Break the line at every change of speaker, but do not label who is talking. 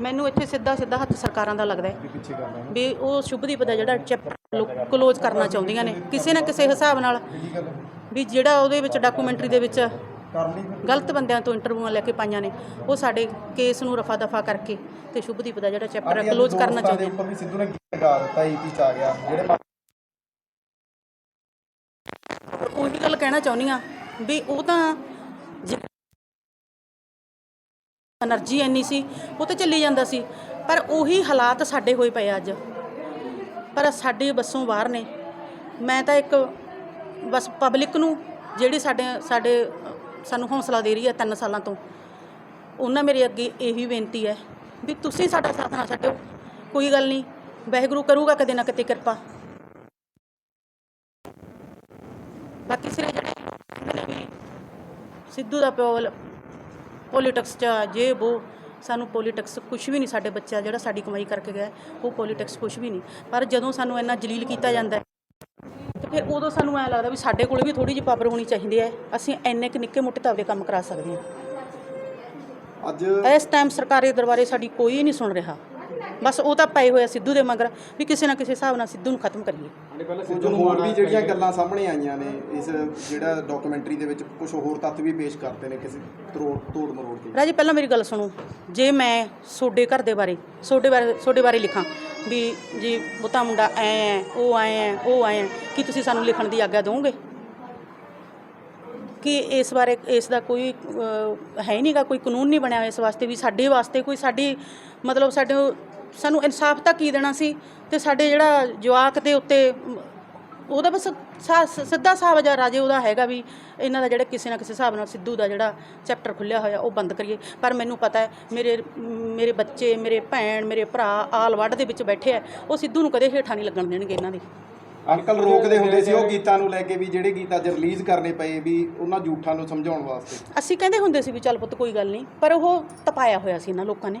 ਮੈਨੂੰ ਇੱਥੇ ਸਿੱਧਾ ਸਿੱਧਾ ਹੱਥ ਸਰਕਾਰਾਂ ਦਾ ਲੱਗਦਾ ਹੈ
ਵੀ
ਉਹ ਸ਼ੁਭਦੀਪ ਦਾ ਜਿਹੜਾ ਚੈਪਟਰ ਕਲੋਜ਼ ਕਰਨਾ ਚਾਹੁੰਦੀਆਂ ਨੇ ਕਿਸੇ ਨਾ ਕਿਸੇ ਹਿਸਾਬ ਨਾਲ
ਕੀ ਗੱਲ
ਵੀ ਜਿਹੜਾ ਉਹਦੇ ਵਿੱਚ ਡਾਕੂਮੈਂਟਰੀ ਦੇ ਵਿੱਚ
ਕਰ ਲਈ ਫਿਰ।
ਗਲਤ ਬੰਦਿਆਂ ਤੋਂ ਇੰਟਰਵਿਊਆਂ ਲੈ ਕੇ ਪਾਈਆਂ ਨੇ ਉਹ ਸਾਡੇ ਕੇਸ ਨੂੰ ਰਫਾ ਦਫਾ ਕਰਕੇ ਤੇ ਸ਼ੁਭਦੀਪ ਦਾ ਜਿਹੜਾ ਚੈਪਟਰ ਕਲੋਜ਼ ਕਰਨਾ
ਦੇ
ਚਾਹੁੰਦੇ ਨੇ।
ਉੱਪਰ ਵੀ ਸਿੱਧੂ ਨੇ ਕੀ ਗਾ ਦਿੱਤਾ ਈਪੀ ਚ ਆ ਗਿਆ। ਜਿਹੜੇ ਮਾ-
ਉਹੀ ਗੱਲ ਕਹਿਣਾ ਚਾਹੁੰਦੀ ਆ ਵੀ ਉਹ ਤਾਂ ਐਨਰਜੀ ਇੰਨੀ ਸੀ ਉਹ ਤਾਂ ਚੱਲੀ ਜਾਂਦਾ ਸੀ ਪਰ ਉਹੀ ਹਾਲਾਤ ਸਾਡੇ ਹੋਏ ਪਏ ਅੱਜ ਪਰ ਸਾਡੇ ਬੱਸੋਂ ਬਾਹਰ ਨੇ ਮੈਂ ਤਾਂ ਇੱਕ ਬਸ ਪਬਲਿਕ ਨੂੰ ਜਿਹੜੀ ਸਾਡੇ ਸਾਡੇ ਸਾਨੂੰ ਹੌਸਲਾ ਦੇ ਰਹੀ ਹੈ ਤਿੰਨ ਸਾਲਾਂ ਤੋਂ ਉਹਨਾਂ ਮੇਰੇ ਅੱਗੇ ਇਹੀ ਬੇਨਤੀ ਹੈ ਵੀ ਤੁਸੀਂ ਸਾਡਾ ਸਾਥ ਨਾ ਛੱਡਿਓ ਕੋਈ ਗੱਲ ਨਹੀਂ ਵਾਹਿਗੁਰੂ ਕਰੂਗਾ ਕਦੇ ਨਾ ਕਦੇ ਕਿਰਪਾ ਬਾਕੀ ਸਿਰੇ ਜਿਹੜੇ ਸਿੱਧੂ ਦਾ ਪਿਓ ਪੋਲੀਟਿਕਸ ਚ ਆ, ਜੇ ਉਹ ਸਾਨੂੰ ਪੋਲੀਟਿਕਸ ਕੁਝ ਵੀ ਨਹੀਂ ਸਾਡੇ ਬੱਚਾ ਜਿਹੜਾ ਸਾਡੀ ਕਮਾਈ ਕਰਕੇ ਗਿਆ ਉਹ ਪੋਲੀਟਿਕਸ ਕੁਝ ਵੀ ਨਹੀਂ। ਪਰ ਜਦੋਂ ਸਾਨੂੰ ਇੰਨਾ ਜਲੀਲ ਕੀਤਾ ਜਾਂਦਾ ਹੈ, ਤੇ ਫਿਰ ਉਦੋਂ ਸਾਨੂੰ ਐ ਲੱਗਦਾ ਵੀ ਸਾਡੇ ਕੋਲ ਵੀ ਥੋੜੀ ਜਿਹੀ ਪਾਵਰ ਹੋਣੀ ਚਾਹੀਦੀ ਹੈ ਅਸੀਂ ਇੰਨੇ ਕੁ ਨਿੱਕੇ ਮੋਟੇ ਤਾਂ ਆਪਦੇ ਕੰਮ ਕਰਾ ਸਕਦੇ ਹਾਂ।
ਅੱਜ
ਇਸ ਟਾਈਮ ਸਰਕਾਰੀ ਦਰਬਾਰੇ ਸਾਡੀ ਕੋਈ ਨਹੀਂ ਸੁਣ ਰਿਹਾ। ਬਸ ਉਹ ਤਾਂ ਪਏ ਹੋਏ ਆ ਸਿੱਧੂ ਦੇ ਮਗਰ ਵੀ ਕਿਸੇ ਨਾ ਕਿਸੇ ਹਿਸਾਬ ਨਾਲ ਸਿੱਧੂ ਨੂੰ ਖਤਮ ਕਰੀਏ।
ਕੁਝ ਹੋਰ ਵੀ ਜਿਹੜੀਆਂ ਗੱਲਾਂ ਸਾਹਮਣੇ ਆਈਆਂ ਨੇ ਇਸ ਜਿਹੜਾ ਡਾਕੂਮੈਂਟਰੀ ਦੇ ਵਿੱਚ ਕੁਝ ਹੋਰ ਤੱਥ ਵੀ ਪੇਸ਼ ਕਰਦੇ ਨੇ ਕਿਸੇ ਤਰੋੜ ਤੋੜ ਮਰੋੜ ਕੇ।
ਰਾਜੀ ਪਹਿਲਾਂ ਮੇਰੀ ਗੱਲ ਸੁਣੋ। ਜੇ ਮੈਂ ਸੋਡੇ ਘਰ ਦੇ ਬਾਰੇ ਸੋਡੇ ਬਾਰੇ ਸੋਡੇ ਬਾਰੇ ਲਿਖਾਂ ਵੀ ਜੀ ਬੁੱਤਾ ਮੁੰਡਾ ਐ ਹੈ ਉਹ ਐ ਹੈ ਉਹ ਐ ਹੈ ਕੀ ਤੁਸੀਂ ਸਾਨੂੰ ਲਿਖਣ ਦੀ ਆਗਿਆ ਦਿਓਗੇ ਕਿ ਇਸ ਬਾਰੇ ਇਸ ਦਾ ਕੋਈ ਅਹ, ਹੈ ਨਹੀਂਗਾ ਕੋਈ ਕਾਨੂੰਨ ਨਹੀਂ ਬਣਿਆ ਹੋਇਆ ਇਸ ਵਾਸਤੇ ਵੀ ਸਾਡੇ ਵਾਸਤੇ ਕੋਈ ਸਾਡੀ ਮਤਲਬ ਸਾਡੇ ਸਾਨੂੰ ਇਨਸਾਫ ਤਾਂ ਕੀ ਦੇਣਾ ਸੀ ਤੇ ਸਾਡੇ ਜਿਹੜਾ ਜਵਾਕ ਦੇ ਉੱਤੇ ਅਮ, ਉਹਦਾ ਬਸ ਸਾ- ਸ- ਸਿੱਧਾ ਹਿਸਾਬ ਜਾਂ ਰਾਜੇ ਉਹਦਾ ਹੈਗਾ ਵੀ ਇਹਨਾਂ ਦਾ ਜਿਹੜਾ ਕਿਸੇ ਨਾ ਕਿਸੇ ਹਿਸਾਬ ਨਾਲ ਸਿੱਧੂ ਦਾ ਜਿਹੜਾ ਚੈਪਟਰ ਖੁੱਲਿਆ ਹੋਇਆ ਉਹ ਬੰਦ ਕਰੀਏ। ਪਰ ਮੈਨੂੰ ਪਤਾ ਹੈ ਮੇਰੇ ਮੇਰੇ ਬੱਚੇ ਮੇਰੇ ਭੈਣ ਮੇਰੇ ਭਰਾ ਆਲ ਵੱਡ ਦੇ ਵਿੱਚ ਬੈਠੇ ਆ ਉਹ ਸਿੱਧੂ ਨੂੰ ਕਦੇ ਹੇਠਾਂ ਨਹੀਂ ਲੱਗਣ ਦੇਣਗੇ ਇਹਨਾਂ ਦੇ।
ਅੰਕਲ ਰੋਕਦੇ ਹੁੰਦੇ ਸੀ ਉਹ ਗੀਤਾਂ ਨੂੰ ਲੈ ਕੇ ਵੀ ਜਿਹੜੇ ਗੀਤ ਅੱਜ ਰਿਲੀਜ਼ ਕਰਨੇ ਪਏ ਵੀ ਉਹਨਾਂ ਝੂਠਾਂ ਨੂੰ ਸਮਝਾਉਣ ਵਾਸਤੇ।
ਅਸੀਂ ਕਹਿੰਦੇ ਹੁੰਦੇ ਸੀ ਵੀ ਚੱਲ ਪੁੱਤ ਕੋਈ ਗੱਲ ਨਹੀਂ, ਪਰ ਉਹ ਤਪਾਇਆ ਹੋਇਆ ਸੀ ਇਹਨਾਂ ਲੋਕਾਂ ਨੇ।